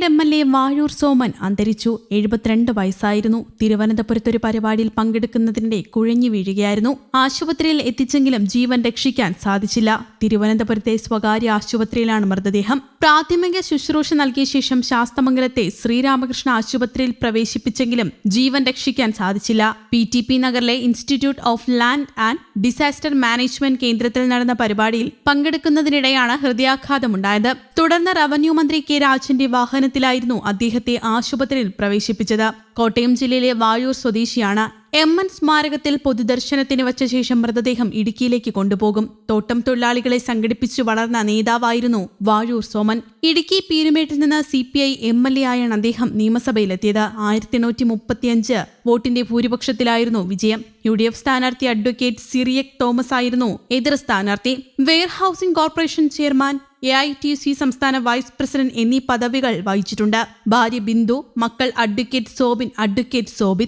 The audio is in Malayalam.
പിന്നീട് M L A Vazhoor Soman അന്തരിച്ചു. എഴുപത്തിരണ്ട് വയസ്സായിരുന്നു. തിരുവനന്തപുരത്തൊരു പരിപാടിയിൽ പങ്കെടുക്കുന്നതിനിടെ കുഴഞ്ഞു വീഴുകയായിരുന്നു. ആശുപത്രിയിൽ എത്തിച്ചെങ്കിലും ജീവൻ രക്ഷിക്കാൻ സാധിച്ചില്ല. തിരുവനന്തപുരത്തെ സ്വകാര്യ ആശുപത്രിയിലാണ് മൃതദേഹം. പ്രാഥമിക ശുശ്രൂഷ നൽകിയ ശേഷം ശാസ്തമംഗലത്തെ ശ്രീരാമകൃഷ്ണ ആശുപത്രിയിൽ പ്രവേശിപ്പിച്ചെങ്കിലും ജീവൻ രക്ഷിക്കാൻ സാധിച്ചില്ല. പി ടി പി നഗറിലെ institute of land and disaster management കേന്ദ്രത്തിൽ നടന്ന പരിപാടിയിൽ പങ്കെടുക്കുന്നതിനിടെയാണ് ഹൃദയാഘാതമുണ്ടായത്. തുടർന്ന് റവന്യൂ മന്ത്രി കെ രാജന്റെ വാഹനത്തിലായിരുന്നു അദ്ദേഹത്തെ ആശുപത്രിയിൽ പ്രവേശിപ്പിച്ചത്. കോട്ടയം ജില്ലയിലെ വാഴൂർ സ്വദേശിയാണ് എം എൻ സ്മാരകത്തിൽ പൊതുദർശനത്തിന് വച്ച ശേഷം മൃതദേഹം ഇടുക്കിയിലേക്ക് കൊണ്ടുപോകും. തോട്ടം തൊഴിലാളികളെ സംഘടിപ്പിച്ചു വളർന്ന നേതാവായിരുന്നു വാഴൂർ സോമൻ. ഇടുക്കി പീരുമേട്ടിൽ നിന്ന് C P I M L A ആയാണ് അദ്ദേഹം നിയമസഭയിലെത്തിയത്. ആയിരത്തി എണ്ണൂറ്റി മുപ്പത്തിയഞ്ച് വോട്ടിന്റെ ഭൂരിപക്ഷത്തിലായിരുന്നു വിജയം. യു ഡി എഫ് സ്ഥാനാർത്ഥി അഡ്വക്കേറ്റ് സിറിയക് തോമസ് ആയിരുന്നു എതിർ സ്ഥാനാർത്ഥി. Warehousing corporation chairman A I T C സംസ്ഥാന വൈസ് പ്രസിഡന്റ് എന്നീ പദവികൾ വഹിച്ചിട്ടുണ്ട്. ഭാര്യ ബിന്ദു മക്കൾ അഡ്വക്കേറ്റ് സോബിൻ അഡ്വക്കേറ്റ് സോബിൻ